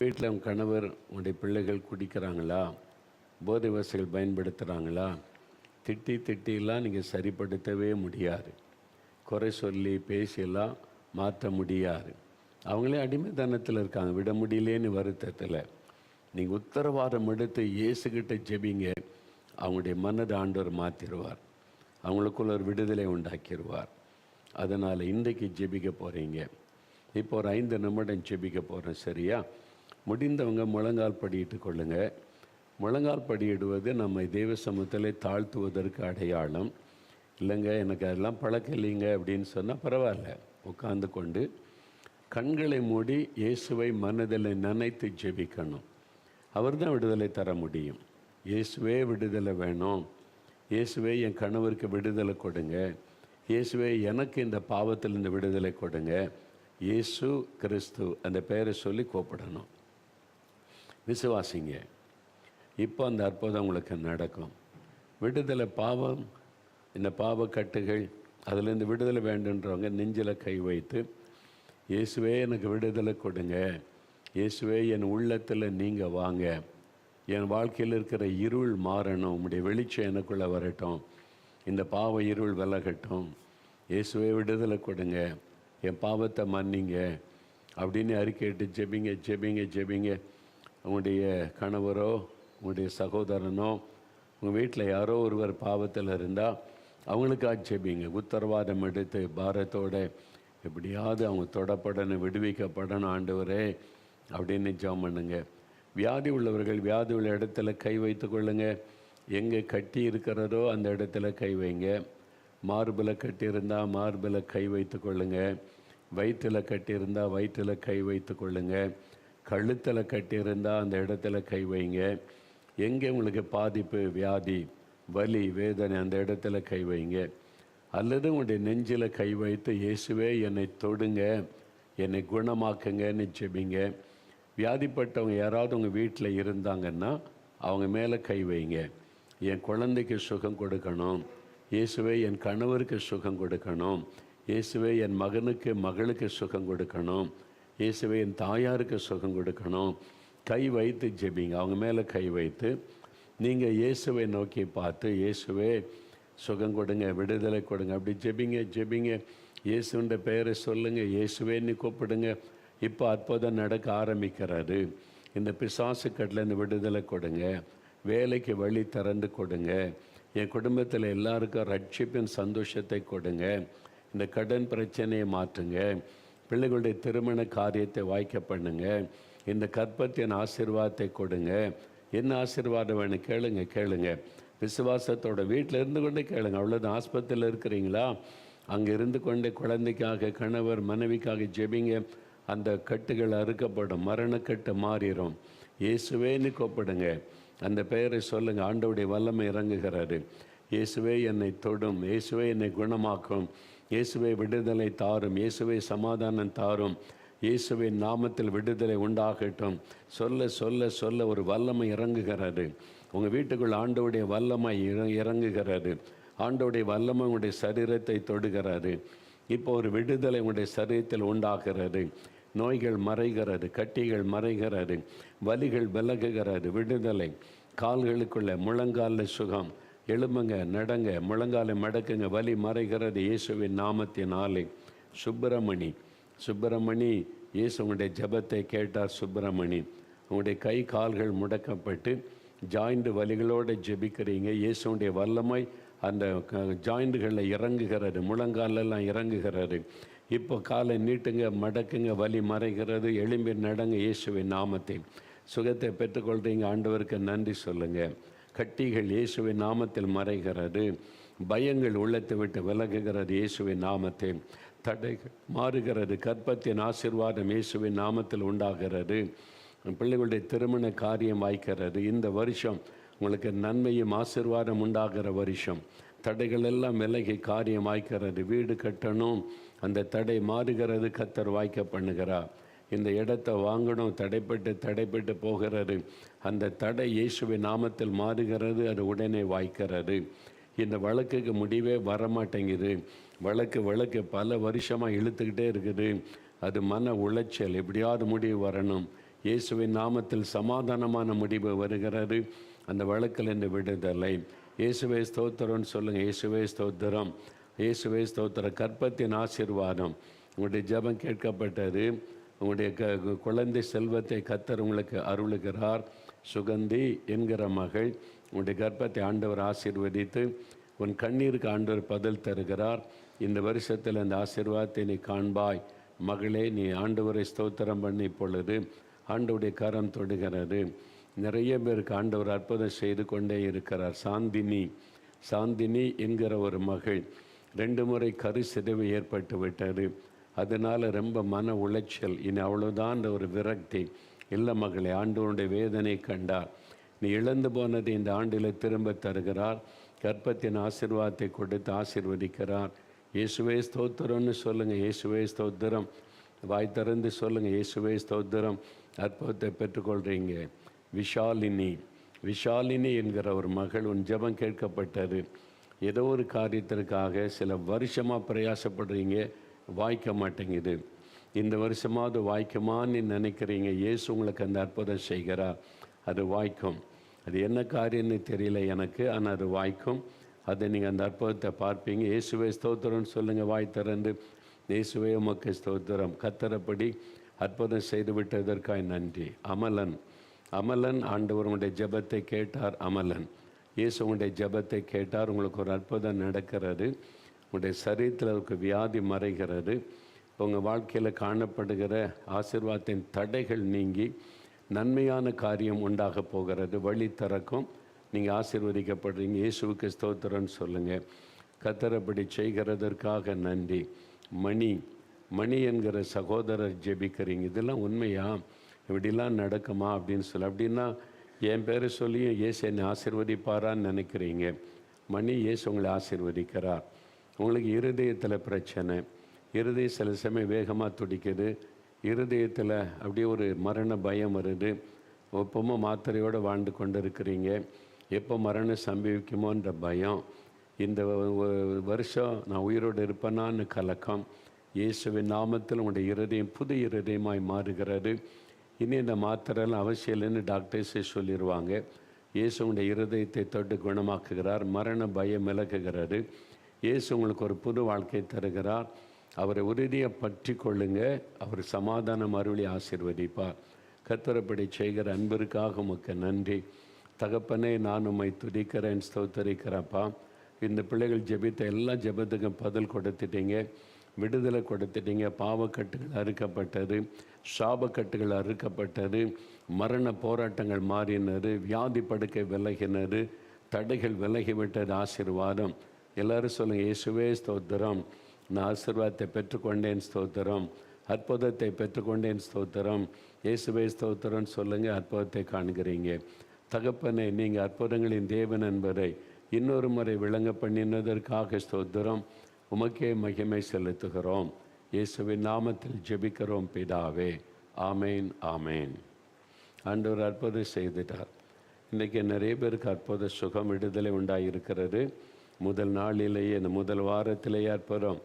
வீட்டில் உன் கணவர் உன்னுடைய பிள்ளைகள் குடிக்கிறாங்களா? போதை வசதிகள் பயன்படுத்துகிறாங்களா திட்டி திட்டிலாம் நீங்கள் சரிப்படுத்தவே முடியாது. குறை சொல்லி பேசியெல்லாம் மாற்ற முடியாது. அவங்களே அடிமைத்தனத்தில் இருக்காங்க. விட முடியலேன்னு வருத்தத்தில். நீங்கள் உத்தரவாதம் எடுத்து இயேசுகிட்ட ஜெபிங்க. அவங்களுடைய மனதை ஆண்டவர் மாற்றிடுவார் அவங்களுக்குள்ள ஒரு விடுதலை உண்டாக்கிடுவார் அதனால் இன்றைக்கு ஜெபிக்க போகிறீங்க இப்போ ஒரு ஐந்து நிமிடம் ஜெபிக்க போகிறேன் சரியா? முடிந்தவங்க முழங்கால் படியிட்டு கொள்ளுங்க. முழங்கால் படியிடுவது நம்ம தெய்வ சமூகத்தில் தாழ்த்துவதற்கு அடையாளம். இல்லைங்க எனக்கு அதெல்லாம் பழக்கம் இல்லைங்க அப்படின்னு சொன்னால் பரவாயில்ல உட்கார்ந்து கொண்டு கண்களை மூடி இயேசுவை மனதில் நினைத்து ஜெபிக்கணும். அவர் தான் விடுதலை தர முடியும். இயேசுவே விடுதலை வேணும். இயேசுவே என் கணவருக்கு விடுதலை கொடுங்க. இயேசுவே எனக்கு இந்த பாவத்தில் இந்த விடுதலை கொடுங்க. இயேசு கிறிஸ்து அந்த பெயரை சொல்லி கூப்பிடணும். விசுவாசிங்க. இப்போ அந்த அற்புதம் உங்களுக்கு நடக்கும். விடுதலை பாவம் இந்த பாவக்கட்டுகள் அதுலேருந்து விடுதலை வேண்டுன்றவங்க நெஞ்சில் கை வைத்து இயேசுவே எனக்கு விடுதலை கொடுங்க. இயேசுவே என் உள்ளத்தில் நீங்கள் வாங்க. என் வாழ்க்கையில் இருக்கிற இருள் மாறணும். உங்களுடைய வெளிச்சம் எனக்குள்ளே வரட்டும். இந்த பாவ இருள் விலகட்டும். இயேசுவே விடுதலை கொடுங்க. என் பாவத்தை மன்னிங்க. அப்படின்னு அறிக்கையிட்டு ஜெபிங்க ஜெபிங்க ஜெபிங்க. உங்களுடைய கணவரோ உங்களுடைய சகோதரனோ உங்கள் வீட்டில் யாரோ ஒருவர் பாவத்தில் இருந்தால் அவங்களுக்கு ஆட்சேபிங்க. உத்தரவாதம் எடுத்து பாரத்தோட எப்படியாவது அவங்க தொடப்படணும் விடுவிக்கப்படணும் ஆண்டவரே அப்படின்னு ஜெபம் பண்ணுங்க. வியாதி உள்ளவர்கள் வியாதி உள்ள இடத்துல கை வைத்து கொள்ளுங்க. எங்கே கட்டி இருக்கிறதோ அந்த இடத்துல கை வைங்க. மார்பில் கட்டியிருந்தால் மார்பில் கை வைத்து கொள்ளுங்கள் வயிற்றில் கட்டியிருந்தால் வயிற்றில் கை வைத்து கொள்ளுங்கள் கழுத்தில் கட்டியிருந்தால் அந்த இடத்துல கை வைங்க. எங்கே உங்களுக்கு பாதிப்பு வியாதி வலி வேதனை அந்த இடத்துல கை வைங்க. அல்லது உங்களுடைய நெஞ்சில் கை வைத்து இயேசுவே என்னை தொடுங்க. என்னை குணமாக்குங்கன்னு செபிங்க வியாதிப்பட்டவங்க யாராவது உங்கள் வீட்டில் இருந்தாங்கன்னா அவங்க மேலே கை வைங்க. என் குழந்தைக்கு சுகம் கொடுக்கணும். இயேசுவே என் கணவருக்கு சுகம் கொடுக்கணும். இயேசுவே என் மகனுக்கு மகளுக்கு சுகம் கொடுக்கணும். இயேசுவே என் தாயாருக்கு சுகம் கொடுக்கணும். கை வைத்து ஜெபிங்க. அவங்க மேலே கை வைத்து நீங்கள் இயேசுவை நோக்கி பார்த்து இயேசுவே சுகம் கொடுங்க விடுதலை கொடுங்க. அப்படி ஜெபிங்க ஜெபிங்க. இயேசுன்ற பெயரை சொல்லுங்கள் இயேசுவேன்னு கூப்பிடுங்க. இப்போ அற்புதம் நடக்க ஆரம்பிக்கிறாரு இந்த பிசாசு கட்டிலேருந்து விடுதலை கொடுங்க. வேலைக்கு வழி திறந்து கொடுங்க. என் குடும்பத்தில் எல்லாருக்கும் ரட்சிப்பின் சந்தோஷத்தை கொடுங்க. இந்த கடன் பிரச்சனையை மாற்றுங்க. பிள்ளைகளுடைய திருமண காரியத்தை வாய்க்க பண்ணுங்க. இந்த கற்பத்தின் ஆசீர்வாதத்தை கொடுங்க. என்ன ஆசீர்வாதம் வேணும் கேளுங்க கேளுங்க. விசுவாசத்தோட வீட்டில் இருந்து கொண்டே கேளுங்க. அவ்வளோதான் ஆஸ்பத்திரியில் இருக்கிறீங்களா? அங்கே இருந்து கொண்டே குழந்தைக்காக கணவர் மனைவிக்காக ஜெபிங்க. அந்த கட்டுகள் அறுக்கப்படும். மரணக்கட்டு மாறிடும் இயேசுவேன்னு கூப்பிடுங்க. அந்த பெயரை சொல்லுங்கள் ஆண்டவுடைய வல்லமை இறங்குகிறாரு இயேசுவே என்னை தொடும். இயேசுவே என்னை குணமாக்கும். இயேசுவே விடுதலை தாரும் இயேசுவை சமாதானம் தாரும் இயேசுவின் நாமத்தில் விடுதலை உண்டாகட்டும். சொல்ல சொல்ல சொல்ல ஒரு வல்லமை இறங்குகிறாரு உங்கள் வீட்டுக்குள் ஆண்டவுடைய வல்லமை இற- இறங்குகிறாரு ஆண்டவுடைய வல்லமை உங்களுடைய சரீரத்தை தொடுகிறாரு இப்போ ஒரு விடுதலை உங்களுடைய சரீரத்தில் உண்டாகிறது. நோய்கள் மறைகிறது கட்டிகள் மறைகிறது வலிகள் விலகுகிறது விடுதலை. கால்களுக்குள்ள முழங்காலில் சுகம். எழும்புங்க நடங்க முழங்காலை மடக்குங்க வலி மறைகிறது இயேசுவின் நாமத்தினாலே. சுப்பிரமணி சுப்பிரமணி இயேசு உங்களுடைய ஜெபத்தை கேட்டார் சுப்பிரமணி. உங்களுடைய கை கால்கள் முடக்கப்பட்டு ஜாயிண்ட் வலிகளோடு ஜெபிக்கிறீங்க. இயேசுடைய வல்லமை அந்த ஜாயிண்டுகளில் இறங்குகிறது முழங்காலெல்லாம் இறங்குகிறது. இப்போ காலை நீட்டுங்க மடக்குங்க வலி மறைகிறது எலும்பி நடங்க இயேசுவின் நாமத்தை சுகத்தை பெற்றுக்கொள்கிறீங்க ஆண்டவருக்கு நன்றி சொல்லுங்கள் கட்டிகள் இயேசுவின் நாமத்தில் மறைகிறது. பயங்கள் உள்ளத்தை விட்டு விலகுகிறது இயேசுவின் நாமத்தை. தடைகள் மாறுகிறது. கற்பத்தின் ஆசீர்வாதம் இயேசுவின் நாமத்தில் உண்டாகிறது. பிள்ளைகளுடைய திருமண காரியம் வாய்க்கிறது. இந்த வருஷம் உங்களுக்கு நன்மையும் ஆசீர்வாதம் உண்டாகிற வருஷம். தடைகள் எல்லாம் விலகி காரியம் வாய்க்கிறது. வீடு கட்டணும். அந்த தடை மாறுகிறது. கத்தர் வாய்க்க பண்ணுகிறார். இந்த இடத்தை வாங்கணும் தடைப்பட்டு தடைப்பட்டு போகிறது. அந்த தடை இயேசுவின் நாமத்தில் மாறுகிறது அது உடனே வாய்க்கிறது. இந்த வழக்குக்கு முடிவே வரமாட்டேங்குது. வழக்கு வழக்கு பல வருஷமாக இழுத்துக்கிட்டே இருக்குது. அது மன உளைச்சல். எப்படியாவது முடிவு வரணும். இயேசுவின் நாமத்தில் சமாதானமான முடிவு வருகிறது. அந்த வழக்கில் இந்த விடுதலை. இயேசுவே ஸ்தோத்திரம்னு சொல்லுங்கள் இயேசுவே ஸ்தோத்திரம். இயேசுவே ஸ்தோத்திர கற்பத்தின் ஆசீர்வாதம். உங்களுடைய ஜெபம் கேட்கப்பட்டது. உங்களுடைய க குழந்தை செல்வத்தை கத்தர் உங்களுக்கு அருளுகிறார். சுகந்தி என்கிற மகள் உங்களுடைய கர்ப்பத்தை ஆண்டவர் ஆசீர்வதித்து உன் கண்ணீருக்கு ஆண்டவர் பதில் தருகிறார். இந்த வருஷத்தில் அந்த ஆசீர்வாதத்தை நீ காண்பாய். மகளே நீ ஆண்டவரை ஸ்தோத்திரம் பண்ணி பொழுது ஆண்டவருடைய கரம் தொடுகிறது. நிறைய பேருக்கு ஆண்டவர் அற்புதம் செய்து கொண்டே இருக்கிறார். சாந்தினி சாந்தினி என்கிற ஒரு மகள் ரெண்டு முறை கரு சிதைவு ஏற்பட்டு விட்டது. அதனால் ரொம்ப மன உளைச்சல். இனி அவ்வளோதான் ஒரு விரக்தி. இல்லை மகளே ஆண்டவனுடைய வேதனை கண்டார். நீ இழந்து போனதை இந்த ஆண்டில் திரும்ப தருகிறார். கற்பத்தின் ஆசிர்வாதத்தை கொடுத்து ஆசிர்வதிக்கிறார். இயேசுவே ஸ்தோத்திரம்னு சொல்லுங்கள் இயேசுவே ஸ்தோத்திரம். வாய் திறந்து சொல்லுங்கள் இயேசுவே ஸ்தோத்திரம். அற்புதத்தை பெற்றுக்கொள்கிறீங்க விஷாலினி. விஷாலினி என்கிற ஒரு மகள் உன் ஜெபம் கேட்கப்பட்டது. ஏதோ ஒரு காரியத்திற்காக சில வருஷமாக பிரயாசப்படுறீங்க. வாய்க்க மாட்டேங்குது. இந்த வருஷமாவது வாய்க்குமான்னு நினைக்கிறீங்க. இயேசு உங்களுக்கு அந்த அற்புதம் செய்கிறா அது வாய்க்கும். அது என்ன காரியம்னு தெரியல எனக்கு ஆனால் அது வாய்க்கும். அதை நீங்கள் அந்த அற்புதத்தை பார்ப்பீங்க. இயேசுவே ஸ்தோத்திரம்னு சொல்லுங்கள் வாய் திறந்து. இயேசுவே உமக்கு ஸ்தோத்திரம். கத்தரப்படி அற்புதம் செய்து விட்டதற்காய் நன்றி. அமலன். அமலன் ஆண்டவர் உங்களுடைய ஜெபத்தை கேட்டார். அமலன். இயேசு உங்களுடைய ஜெபத்தை கேட்டார். உங்களுக்கு ஒரு அற்புதம் நடக்கிறது. உங்களுடைய சரீரத்தில் இருக்க வியாதி மறைகிறது. உங்கள் வாழ்க்கையில் காணப்படுகிற ஆசிர்வாதத்தின் தடைகள் நீங்கி நன்மையான காரியம் உண்டாக போகிறது. வழி திறக்கும். நீங்கள் ஆசிர்வதிக்கப்படுறீங்க. இயேசுவுக்கு ஸ்தோத்திரம்னு சொல்லுங்கள் கத்தரப்படி செய்கிறதற்காக நன்றி. மணி மணி என்கிற சகோதரர் ஜெபிக்கிறீங்க. இதெல்லாம் உண்மையா? இப்படிலாம் நடக்குமா அப்படின்னு சொல்லி. அப்படின்னா என் பேரை சொல்லியும் இயேசு என்னை ஆசிர்வதிப்பாரான்னு நினைக்கிறீங்க. மணி இயேசு உங்களை ஆசிர்வதிக்கிறார். உங்களுக்கு இருதயத்தில் பிரச்சனை இருதயம் சில சமயம் வேகமாக துடிக்குது இருதயத்தில் அப்படியே ஒரு மரண பயம் வருது. எப்பவுமே மாத்திரையோடு வாழ்ந்து கொண்டு இருக்கிறீங்க எப்போ மரணம் சம்பவிக்குமோன்ற பயம். இந்த வருஷம் நான் உயிரோடு இருப்பேனான்னு கலக்கம். இயேசுவின் நாமத்தில் உங்களுடைய இருதயம் புது இருதயமாய் மாறுகிறது. இனி இந்த மாத்திரைலாம் அவசியம் இல்லைன்னு டாக்டர்ஸே சொல்லிடுவாங்க இயேசு உங்களுடைய இருதயத்தை தொட்டு குணமாக்குகிறார். மரண பயம் விலகுகிறது. இயேசு உங்களுக்கு ஒரு புது வாழ்க்கை தருகிறார். அவரை உறுதியாக பற்றி கொள்ளுங்க. அவர் சமாதானம் அருளி ஆசீர்வதிப்பார். கத்தரப்படி செய்கிற அன்பிற்காக உமக்கு நன்றி. தகப்பனே நான் உம்மை துதிக்கிறேன் ஸ்தோத்தரிக்கிறப்பா இந்த பிள்ளைகள் ஜெபித்த எல்லா ஜெபத்துக்கும் பதில் கொடுத்துட்டீங்க. விடுதலை கொடுத்துட்டீங்க. பாவக்கட்டுகள் அறுக்கப்பட்டது. சாபக்கட்டுகள் அறுக்கப்பட்டது. மரண போராட்டங்கள் மாறினது. வியாதி படுக்கை விலகினது. தடைகள் விலகிவிட்டது. ஆசீர்வாதம். எல்லாரும் சொல்லுங்கள் இயேசுவே ஸ்தோத்திரம். நான் ஆசீர்வாதத்தை பெற்றுக்கொண்டேன் ஸ்தோத்திரம். அற்புதத்தை பெற்றுக்கொண்டேன் ஸ்தோத்திரம். இயேசுவே ஸ்தோத்திரம்னு சொல்லுங்கள் அற்புதத்தை காண்கிறீங்க. தகப்பனை நீங்கள் அற்புதங்களின் தேவன் என்பதை இன்னொரு முறை விளங்க பண்ணினதற்காக ஸ்தோத்திரம். உமக்கே மகிமை செலுத்துகிறோம். இயேசுவின் நாமத்தில் ஜெபிக்கிறோம் பிதாவே. ஆமேன் ஆமேன். ஆண்டவர் அற்புதம் செய்துட்டார். இன்றைக்கி நிறைய பேருக்கு அற்புத சுகம் விடுதலை உண்டாயிருக்கிறது. முதல் நாளிலேயே இந்த முதல் வாரத்திலேயே அற்புதம்